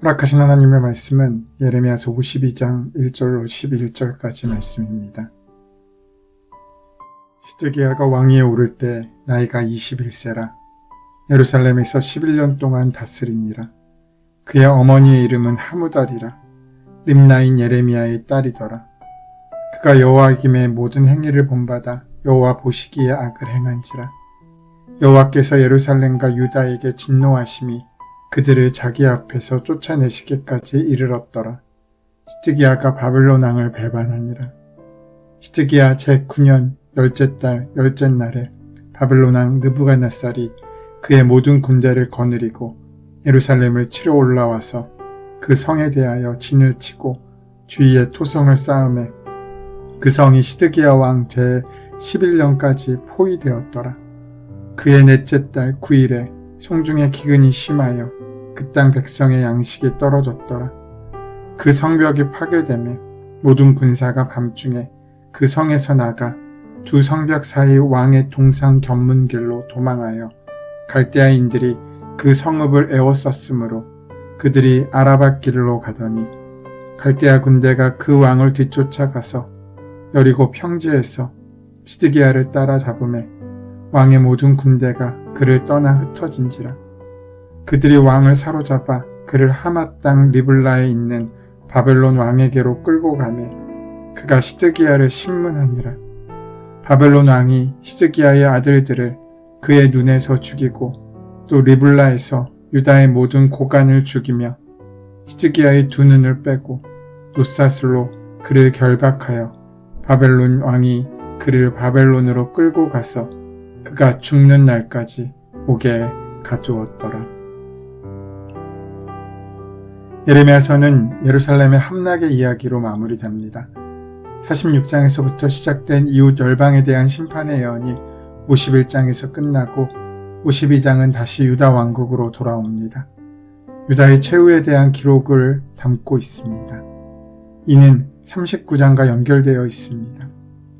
허락하신 하나님의 말씀은 예레미야서 52장 1절로 11절까지 말씀입니다. 시드기야가 왕위에 오를 때 나이가 21세라 예루살렘에서 11년 동안 다스리니라. 그의 어머니의 이름은 하무달이라. 림나인 예레미야의 딸이더라. 그가 여호와김의 모든 행위를 본받아 여호와 보시기에 악을 행한지라. 여호와께서 예루살렘과 유다에게 진노하심이 그들을 자기 앞에서 쫓아내시기까지 이르렀더라. 시드기야가 바벨론 왕을 배반하니라. 시드기야 제9년 열째 달 열째 날에 바벨론 왕 느부갓네살이 그의 모든 군대를 거느리고 예루살렘을 치러 올라와서 그 성에 대하여 진을 치고 주위에 토성을 쌓음에 그 성이 시드기야 왕 제 11년까지 포위되었더라. 그의 넷째 달 9일에 송중의 기근이 심하여 그 땅 백성의 양식이 떨어졌더라. 그 성벽이 파괴되매 모든 군사가 밤중에 그 성에서 나가 두 성벽 사이 왕의 동상 견문길로 도망하여 갈대아인들이 그 성읍을 에워쌌으므로 그들이 아라바 길로 가더니 갈대아 군대가 그 왕을 뒤쫓아가서 여리고 평지에서 시드기야를 따라잡음에 왕의 모든 군대가 그를 떠나 흩어진지라. 그들이 왕을 사로잡아 그를 하마 땅 리블라에 있는 바벨론 왕에게로 끌고 가매 그가 시드기야를 신문하니라. 바벨론 왕이 시드기야의 아들들을 그의 눈에서 죽이고 또 리블라에서 유다의 모든 고관을 죽이며 시드기야의 두 눈을 빼고 노사슬로 그를 결박하여 바벨론 왕이 그를 바벨론으로 끌고 가서 그가 죽는 날까지 옥에 가두었더라. 예레미야서는 예루살렘의 함락의 이야기로 마무리됩니다. 46장에서부터 시작된 이웃 열방에 대한 심판의 예언이 51장에서 끝나고 52장은 다시 유다 왕국으로 돌아옵니다. 유다의 최후에 대한 기록을 담고 있습니다. 이는 39장과 연결되어 있습니다.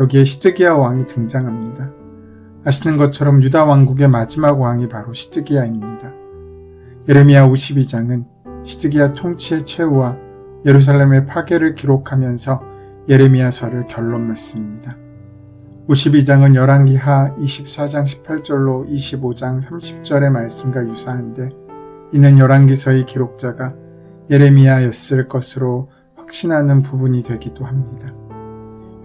여기에 시드기야 왕이 등장합니다. 아시는 것처럼 유다 왕국의 마지막 왕이 바로 시드기야입니다. 예레미야 52장은 시드기야 통치의 최후와 예루살렘의 파괴를 기록하면서 예레미야서를 결론 맺습니다. 52장은 열왕기하 24장 18절로 25장 30절의 말씀과 유사한데 이는 열왕기서의 기록자가 예레미야였을 것으로 확신하는 부분이 되기도 합니다.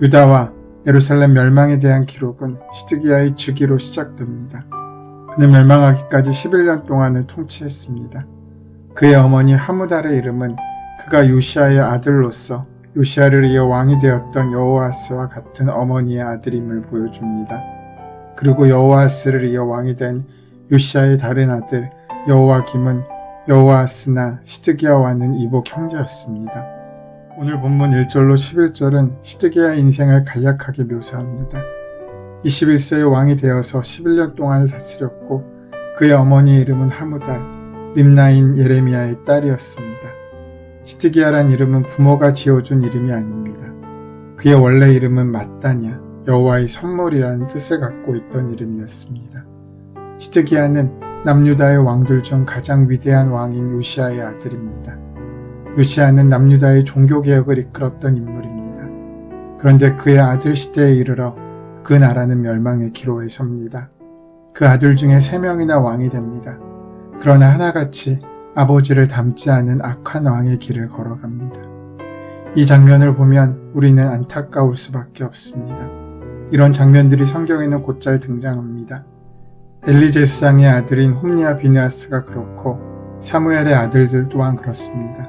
유다와 예루살렘 멸망에 대한 기록은 시드기야의 주기로 시작됩니다. 그는 멸망하기까지 11년 동안을 통치했습니다. 그의 어머니 하무달의 이름은 그가 요시아의 아들로서 요시아를 이어 왕이 되었던 여호아스와 같은 어머니의 아들임을 보여줍니다. 그리고 여호아스를 이어 왕이 된 요시아의 다른 아들 여호아김은 여호아스나 시드기야와는 이복 형제였습니다. 오늘 본문 1절로 11절은 시드기야의 인생을 간략하게 묘사합니다. 21세의 왕이 되어서 11년 동안을 다스렸고 그의 어머니의 이름은 하무달, 림나인 예레미야의 딸이었습니다. 시드기야란 이름은 부모가 지어준 이름이 아닙니다. 그의 원래 이름은 마따냐, 여호와의 선물이라는 뜻을 갖고 있던 이름이었습니다. 시드기야는 남유다의 왕들 중 가장 위대한 왕인 요시아의 아들입니다. 요시아는 남유다의 종교개혁을 이끌었던 인물입니다. 그런데 그의 아들 시대에 이르러 그 나라는 멸망의 기로에 섭니다. 그 아들 중에 세 명이나 왕이 됩니다. 그러나 하나같이 아버지를 닮지 않은 악한 왕의 길을 걸어갑니다. 이 장면을 보면 우리는 안타까울 수밖에 없습니다. 이런 장면들이 성경에는 곧잘 등장합니다. 엘리제스장의 아들인 홈리아 비느아스가 그렇고 사무엘의 아들들 또한 그렇습니다.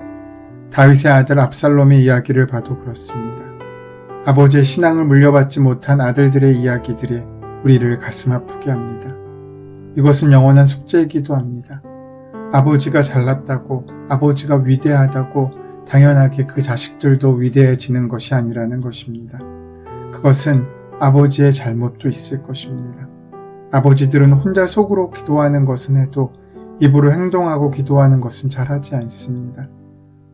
다윗의 아들 압살롬의 이야기를 봐도 그렇습니다. 아버지의 신앙을 물려받지 못한 아들들의 이야기들이 우리를 가슴 아프게 합니다. 이것은 영원한 숙제이기도 합니다. 아버지가 잘났다고, 아버지가 위대하다고 당연하게 그 자식들도 위대해지는 것이 아니라는 것입니다. 그것은 아버지의 잘못도 있을 것입니다. 아버지들은 혼자 속으로 기도하는 것은 해도 입으로 행동하고 기도하는 것은 잘하지 않습니다.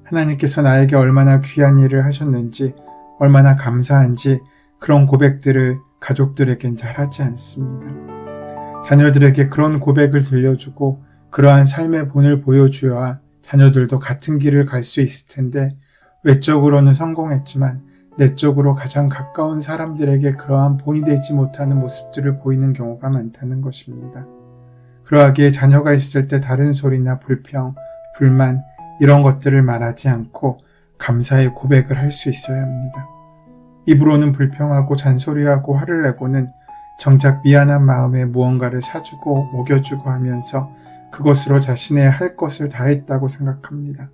하나님께서 나에게 얼마나 귀한 일을 하셨는지, 얼마나 감사한지 그런 고백들을 가족들에겐 잘하지 않습니다. 자녀들에게 그런 고백을 들려주고 그러한 삶의 본을 보여주어야 자녀들도 같은 길을 갈 수 있을 텐데 외적으로는 성공했지만 내적으로 가장 가까운 사람들에게 그러한 본이 되지 못하는 모습들을 보이는 경우가 많다는 것입니다. 그러하기에 자녀가 있을 때 다른 소리나 불평, 불만 이런 것들을 말하지 않고 감사의 고백을 할 수 있어야 합니다. 입으로는 불평하고 잔소리하고 화를 내고는 정작 미안한 마음에 무언가를 사주고 먹여주고 하면서 그것으로 자신의 할 것을 다 했다고 생각합니다.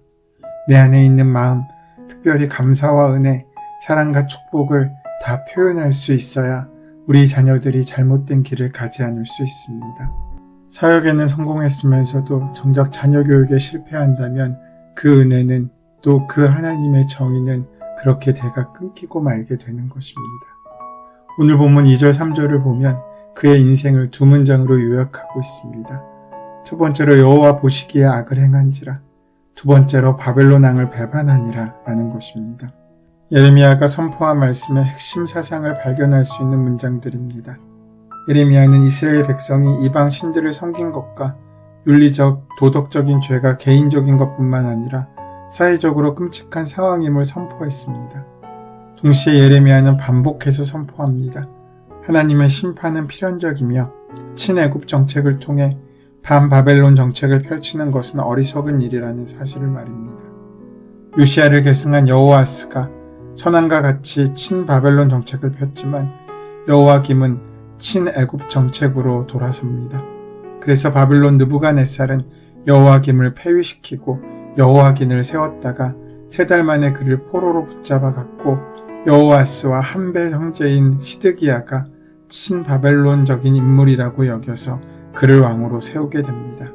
내 안에 있는 마음, 특별히 감사와 은혜, 사랑과 축복을 다 표현할 수 있어야 우리 자녀들이 잘못된 길을 가지 않을 수 있습니다. 사역에는 성공했으면서도 정작 자녀 교육에 실패한다면 그 은혜는 또 그 하나님의 정의는 그렇게 대가 끊기고 말게 되는 것입니다. 오늘 본문 2절 3절을 보면 그의 인생을 두 문장으로 요약하고 있습니다. 첫 번째로 여호와 보시기에 악을 행한지라 두 번째로 바벨론 왕을 배반하니라 라는 것입니다. 예레미야가 선포한 말씀의 핵심 사상을 발견할 수 있는 문장들입니다. 예레미야는 이스라엘 백성이 이방 신들을 섬긴 것과 윤리적, 도덕적인 죄가 개인적인 것뿐만 아니라 사회적으로 끔찍한 상황임을 선포했습니다. 동시에 예레미야는 반복해서 선포합니다. 하나님의 심판은 필연적이며 친애굽 정책을 통해 반바벨론 정책을 펼치는 것은 어리석은 일이라는 사실을 말입니다. 요시아를 계승한 여호아스가 선왕과 같이 친바벨론 정책을 폈지만 여호와김은 친애굽 정책으로 돌아섭니다. 그래서 바빌론 느부갓네살은 여호와김을 폐위시키고 여호와긴을 세웠다가 세 달 만에 그를 포로로 붙잡아 갔고 여호아스와 한배 형제인 시드기야가 친바벨론적인 인물이라고 여겨서 그를 왕으로 세우게 됩니다.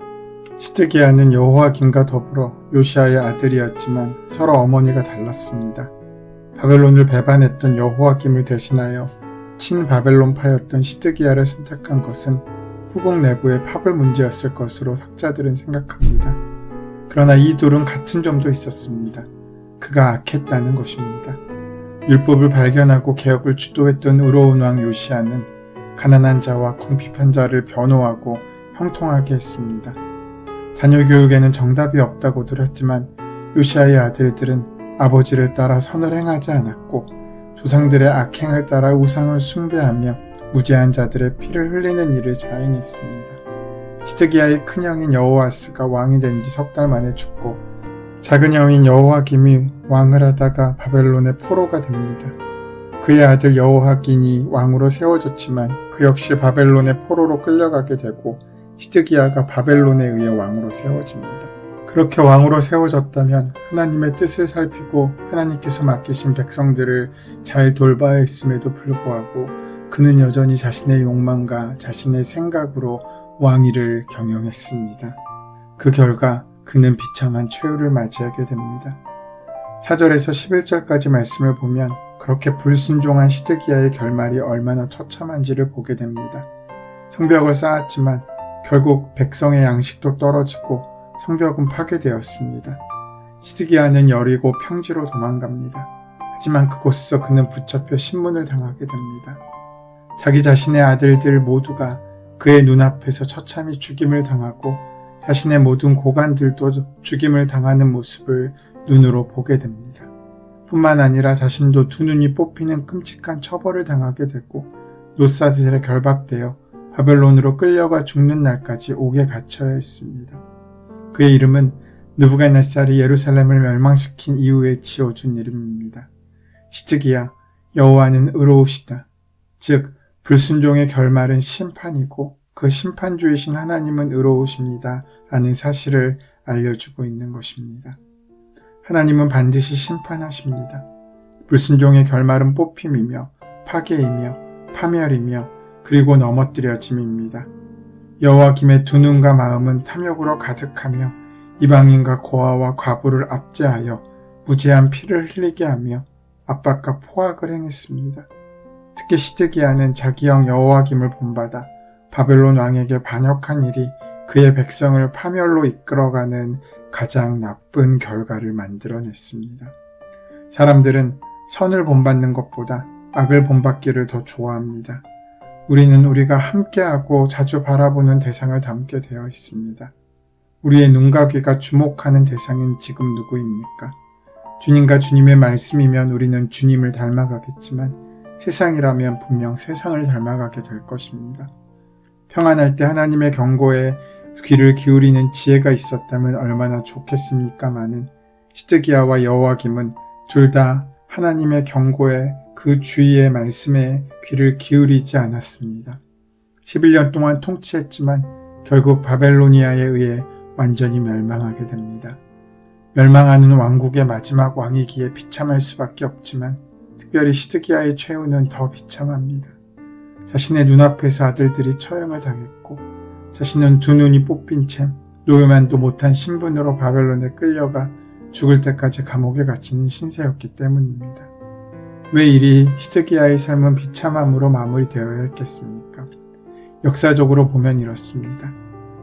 시드기야는 여호와김과 더불어 요시아의 아들이었지만 서로 어머니가 달랐습니다. 바벨론을 배반했던 여호와김을 대신하여 친바벨론파였던 시드기야를 선택한 것은 후국 내부의 파벌 문제였을 것으로 학자들은 생각합니다. 그러나 이 둘은 같은 점도 있었습니다. 그가 악했다는 것입니다. 율법을 발견하고 개혁을 주도했던 의로운 왕 요시아는 가난한 자와 궁핍한 자를 변호하고 형통하게 했습니다. 자녀 교육에는 정답이 없다고들 했지만 요시아의 아들들은 아버지를 따라 선을 행하지 않았고 조상들의 악행을 따라 우상을 숭배하며 무죄한 자들의 피를 흘리는 일을 자행했습니다. 시드기야의 큰형인 여호와스가 왕이 된 지 석 달 만에 죽고 작은 형인 여호와김이 왕을 하다가 바벨론의 포로가 됩니다. 그의 아들 여호하긴이 왕으로 세워졌지만 그 역시 바벨론의 포로로 끌려가게 되고 시드기야가 바벨론에 의해 왕으로 세워집니다. 그렇게 왕으로 세워졌다면 하나님의 뜻을 살피고 하나님께서 맡기신 백성들을 잘 돌봐야 했음에도 불구하고 그는 여전히 자신의 욕망과 자신의 생각으로 왕위를 경영했습니다. 그 결과 그는 비참한 최후를 맞이하게 됩니다. 4절에서 11절까지 말씀을 보면 그렇게 불순종한 시드기야의 결말이 얼마나 처참한지를 보게 됩니다. 성벽을 쌓았지만 결국 백성의 양식도 떨어지고 성벽은 파괴되었습니다. 시드기야는 여리고 평지로 도망갑니다. 하지만 그곳에서 그는 붙잡혀 신문을 당하게 됩니다. 자기 자신의 아들들 모두가 그의 눈앞에서 처참히 죽임을 당하고 자신의 모든 고관들도 죽임을 당하는 모습을 눈으로 보게 됩니다. 뿐만 아니라 자신도 두 눈이 뽑히는 끔찍한 처벌을 당하게 되고 노사들에 결박되어 바벨론으로 끌려가 죽는 날까지 옥에 갇혀야 했습니다. 그의 이름은 느부갓네살이 예루살렘을 멸망시킨 이후에 지어준 이름입니다. 시트기야 여호와는 의로우시다. 즉 불순종의 결말은 심판이고 그 심판주이신 하나님은 의로우십니다. 라는 사실을 알려주고 있는 것입니다. 하나님은 반드시 심판하십니다. 불순종의 결말은 뽑힘이며 파괴이며 파멸이며 그리고 넘어뜨려짐입니다. 여호와김의 두 눈과 마음은 탐욕으로 가득하며 이방인과 고아와 과부를 압제하여 무지한 피를 흘리게 하며 압박과 포악을 행했습니다. 특히 시드기야는 자기 형 여호와김을 본받아 바벨론 왕에게 반역한 일이 그의 백성을 파멸로 이끌어가는 가장 나쁜 결과를 만들어냈습니다. 사람들은 선을 본받는 것보다 악을 본받기를 더 좋아합니다. 우리는 우리가 함께하고 자주 바라보는 대상을 담게 되어 있습니다. 우리의 눈과 귀가 주목하는 대상은 지금 누구입니까? 주님과 주님의 말씀이면 우리는 주님을 닮아가겠지만 세상이라면 분명 세상을 닮아가게 될 것입니다. 평안할 때 하나님의 경고에 귀를 기울이는 지혜가 있었다면 얼마나 좋겠습니까마는 시드기야와 여호와김은 둘 다 하나님의 경고에 그 주의의 말씀에 귀를 기울이지 않았습니다. 11년 동안 통치했지만 결국 바벨로니아에 의해 완전히 멸망하게 됩니다. 멸망하는 왕국의 마지막 왕이기에 비참할 수밖에 없지만 특별히 시드기야의 최후는 더 비참합니다. 자신의 눈앞에서 아들들이 처형을 당했고 자신은 두 눈이 뽑힌 채 노예만도 못한 신분으로 바벨론에 끌려가 죽을 때까지 감옥에 갇히는 신세였기 때문입니다. 왜 이리 시드기야의 삶은 비참함으로 마무리되어야 했겠습니까? 역사적으로 보면 이렇습니다.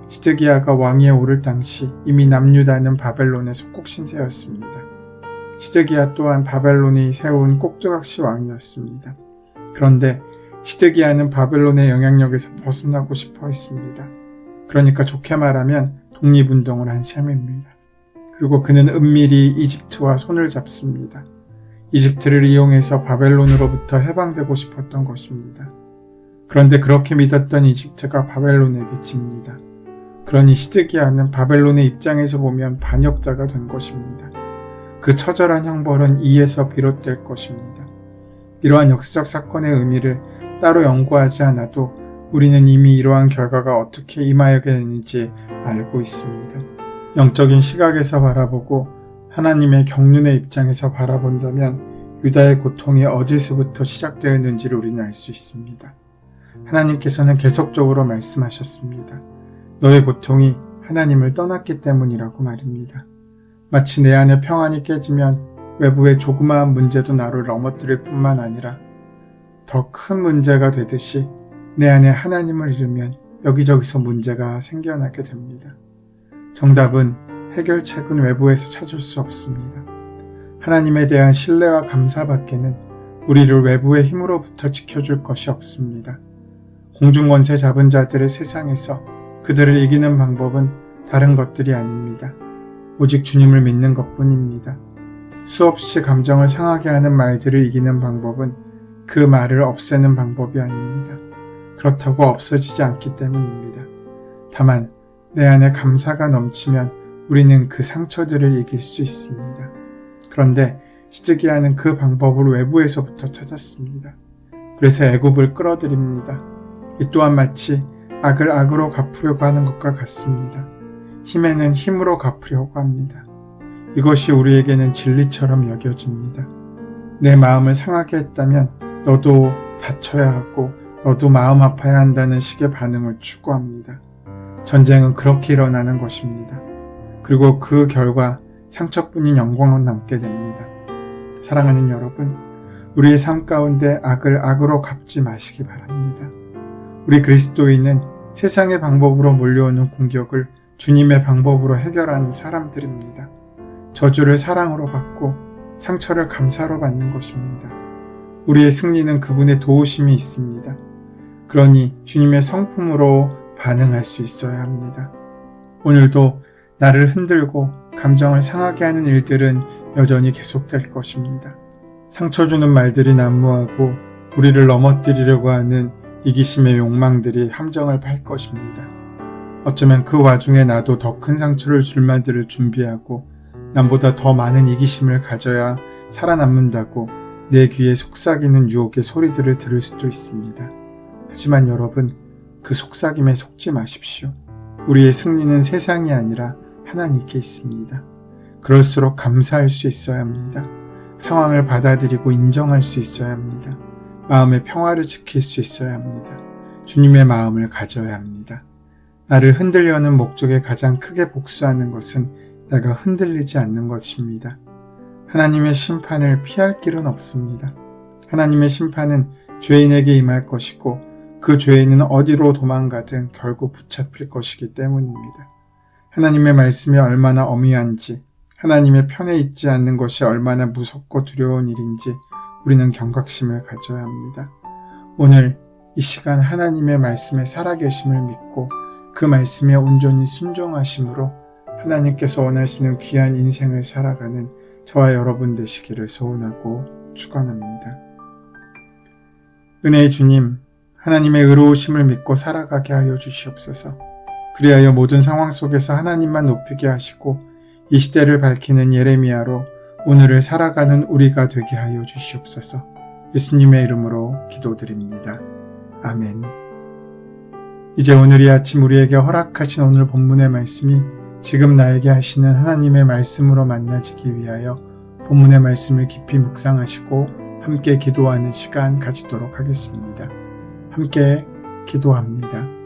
시드기야가 왕위에 오를 당시 이미 남유다는 바벨론의 속국 신세였습니다. 시드기야 또한 바벨론이 세운 꼭두각시 왕이었습니다. 그런데 시드기야는 바벨론의 영향력에서 벗어나고 싶어 했습니다. 그러니까 좋게 말하면 독립운동을 한 셈입니다. 그리고 그는 은밀히 이집트와 손을 잡습니다. 이집트를 이용해서 바벨론으로부터 해방되고 싶었던 것입니다. 그런데 그렇게 믿었던 이집트가 바벨론에게 집니다. 그러니 시드기야는 바벨론의 입장에서 보면 반역자가 된 것입니다. 그 처절한 형벌은 이에서 비롯될 것입니다. 이러한 역사적 사건의 의미를 따로 연구하지 않아도 우리는 이미 이러한 결과가 어떻게 임하게 되는지 알고 있습니다. 영적인 시각에서 바라보고 하나님의 경륜의 입장에서 바라본다면 유다의 고통이 어디서부터 시작되었는지를 우리는 알 수 있습니다. 하나님께서는 계속적으로 말씀하셨습니다. 너의 고통이 하나님을 떠났기 때문이라고 말입니다. 마치 내 안에 평안이 깨지면 외부의 조그마한 문제도 나를 넘어뜨릴 뿐만 아니라 더 큰 문제가 되듯이 내 안에 하나님을 잃으면 여기저기서 문제가 생겨나게 됩니다. 정답은 해결책은 외부에서 찾을 수 없습니다. 하나님에 대한 신뢰와 감사밖에는 우리를 외부의 힘으로부터 지켜줄 것이 없습니다. 공중권세 잡은 자들의 세상에서 그들을 이기는 방법은 다른 것들이 아닙니다. 오직 주님을 믿는 것 뿐입니다. 수없이 감정을 상하게 하는 말들을 이기는 방법은 그 말을 없애는 방법이 아닙니다. 그렇다고 없어지지 않기 때문입니다. 다만 내 안에 감사가 넘치면 우리는 그 상처들을 이길 수 있습니다. 그런데 시드기야는 그 방법을 외부에서부터 찾았습니다. 그래서 애굽을 끌어들입니다. 이 또한 마치 악을 악으로 갚으려고 하는 것과 같습니다. 힘에는 힘으로 갚으려고 합니다. 이것이 우리에게는 진리처럼 여겨집니다. 내 마음을 상하게 했다면 너도 다쳐야 하고 너도 마음 아파야 한다는 식의 반응을 추구합니다. 전쟁은 그렇게 일어나는 것입니다. 그리고 그 결과 상처뿐인 영광은 남게 됩니다. 사랑하는 여러분, 우리의 삶 가운데 악을 악으로 갚지 마시기 바랍니다. 우리 그리스도인은 세상의 방법으로 몰려오는 공격을 주님의 방법으로 해결하는 사람들입니다. 저주를 사랑으로 받고 상처를 감사로 받는 것입니다. 우리의 승리는 그분의 도우심이 있습니다. 그러니 주님의 성품으로 반응할 수 있어야 합니다. 오늘도 나를 흔들고 감정을 상하게 하는 일들은 여전히 계속될 것입니다. 상처 주는 말들이 난무하고 우리를 넘어뜨리려고 하는 이기심의 욕망들이 함정을 팔 것입니다. 어쩌면 그 와중에 나도 더 큰 상처를 줄 말들을 준비하고 남보다 더 많은 이기심을 가져야 살아남는다고 내 귀에 속삭이는 유혹의 소리들을 들을 수도 있습니다. 하지만 여러분, 그 속삭임에 속지 마십시오. 우리의 승리는 세상이 아니라 하나님께 있습니다. 그럴수록 감사할 수 있어야 합니다. 상황을 받아들이고 인정할 수 있어야 합니다. 마음의 평화를 지킬 수 있어야 합니다. 주님의 마음을 가져야 합니다. 나를 흔들려는 목적에 가장 크게 복수하는 것은 내가 흔들리지 않는 것입니다. 하나님의 심판을 피할 길은 없습니다. 하나님의 심판은 죄인에게 임할 것이고 그 죄인은 어디로 도망가든 결국 붙잡힐 것이기 때문입니다. 하나님의 말씀이 얼마나 어미한지, 하나님의 편에 있지 않는 것이 얼마나 무섭고 두려운 일인지 우리는 경각심을 가져야 합니다. 오늘 이 시간 하나님의 말씀에 살아계심을 믿고 그 말씀에 온전히 순종하심으로 하나님께서 원하시는 귀한 인생을 살아가는 저와 여러분 되시기를 소원하고 축원합니다. 은혜의 주님, 하나님의 의로우심을 믿고 살아가게 하여 주시옵소서. 그리하여 모든 상황 속에서 하나님만 높이게 하시고 이 시대를 밝히는 예레미야로 오늘을 살아가는 우리가 되게 하여 주시옵소서. 예수님의 이름으로 기도드립니다. 아멘. 이제 오늘 이 아침 우리에게 허락하신 오늘 본문의 말씀이 지금 나에게 하시는 하나님의 말씀으로 만나지기 위하여 본문의 말씀을 깊이 묵상하시고 함께 기도하는 시간 가지도록 하겠습니다. 함께 기도합니다.